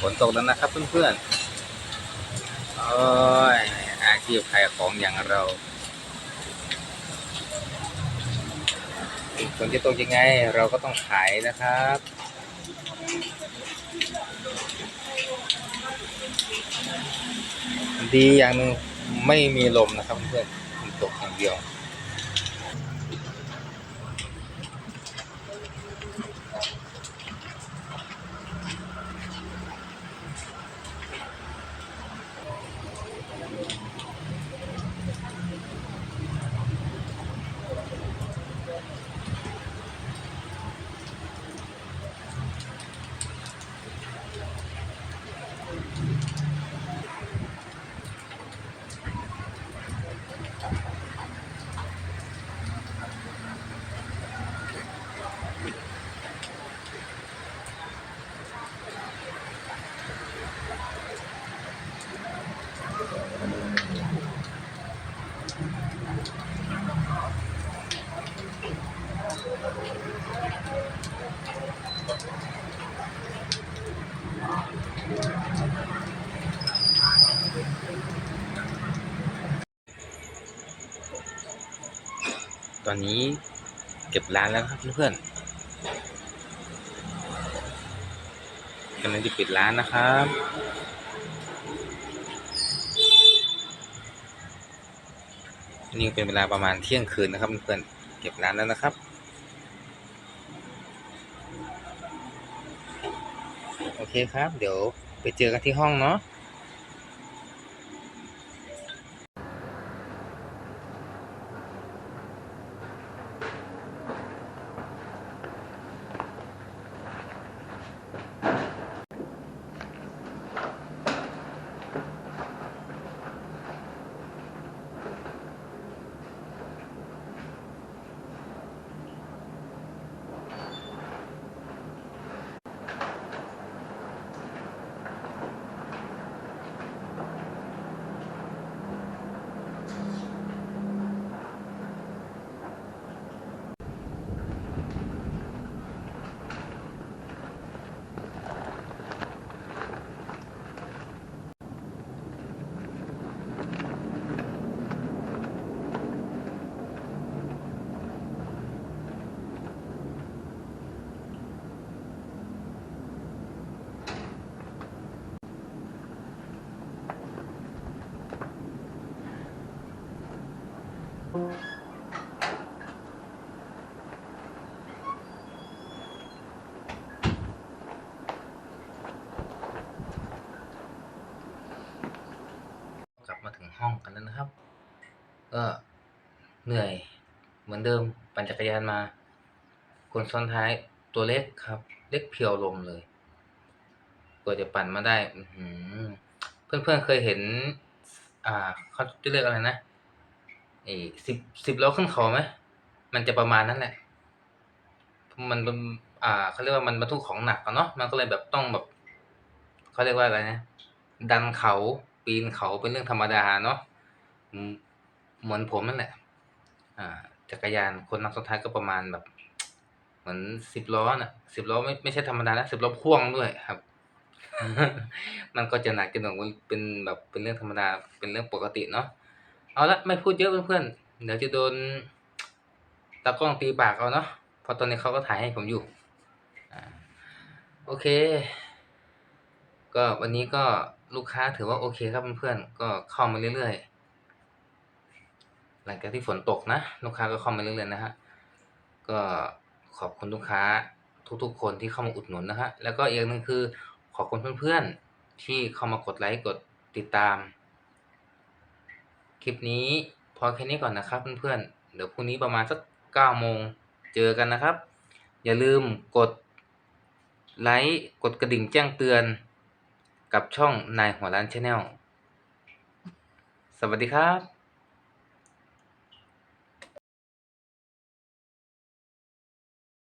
ฝนตกแล้วนะครับเพื่อนๆโอ้ยอาชีพขายของอย่างเราฝนจะตกยังไง เราก็ต้องขายนะครับดีอย่างหนึ่งไม่มีลมนะครับเพื่อนมันตกอย่างเดียว ตอนนี้เก็บร้านแล้วครับเพื่อนๆกำลังจะปิดร้านนะครับนี่เป็นเวลาประมาณเที่ยงคืนนะครับเพื่อนเก็บร้านแล้วนะครับ โอเคครับ เดี๋ยวไปเจอกันที่ห้องเนาะ กลับมาถึงห้องกันแล้วนะครับ ก็เหนื่อยเหมือนเดิมปั่นจักรยานมา คนซ้อนท้ายตัวเล็กครับ เล็กเพียวลมเลยกว่าจะปั่นมาได้เพื่อนๆเคยเห็น อ่าเขาจะเรียกอะไรนะ ไอ้สิบสิบล้อขึ้นเขาไหมมันจะประมาณนั้นแหละ มันเป็นอ่าเขาเรียกว่ามันบรรทุกของหนักอะเนาะมันก็เลยแบบต้องแบบเขาเรียกว่าอะไรนะดันเขาปีนเขาเป็นเรื่องธรรมดาเนาะเหมือนผมนั่นแหละ อ่า จักรยานคนนั่งซ้อนท้ายก็ประมาณแบบ เหมือนสิบล้อน่ะสิบล้อไม่ไม่ใช่ธรรมดานะสิบล้อพ่วงด้วยครับ มันก็จะหนักจะหน่วงเป็นแบบเป็นเรื่องธรรมดาเป็นเรื่องปกติเนาะ เอาละไม่พูดเยอะเพื่อนๆ เดี๋ยวจะโดนตากล้องตีปากเอาเนาะเพราะตอนนี้เขาก็ถ่ายให้ผมอยู่อโอเค ก็วันนี้ก็ลูกค้าถือว่าโอเคครับเพื่อนๆ ก็เข้ามาเรื่อยๆ หลังจากที่ฝนตกนะ ลูกค้าก็เข้ามาเรื่อยๆนะฮะ ก็ขอบคุณลูกค้าทุกๆ คนที่เข้ามาอุดหนุนนะฮะ แล้วก็อีกหนึ่งคือขอบคุณเพื่อนๆ ที่เข้ามากดไลค์กดติดตาม คลิปนี้พอแค่นี้ก่อนนะครับเพื่อนๆ เดี๋ยวพรุ่งนี้ประมาณสักเก้าโมงเจอกันนะครับ อย่าลืมกดไลค์กดกระดิ่งแจ้งเตือน กับช่องนายหัวร้านชาแนลสวัสดีครับ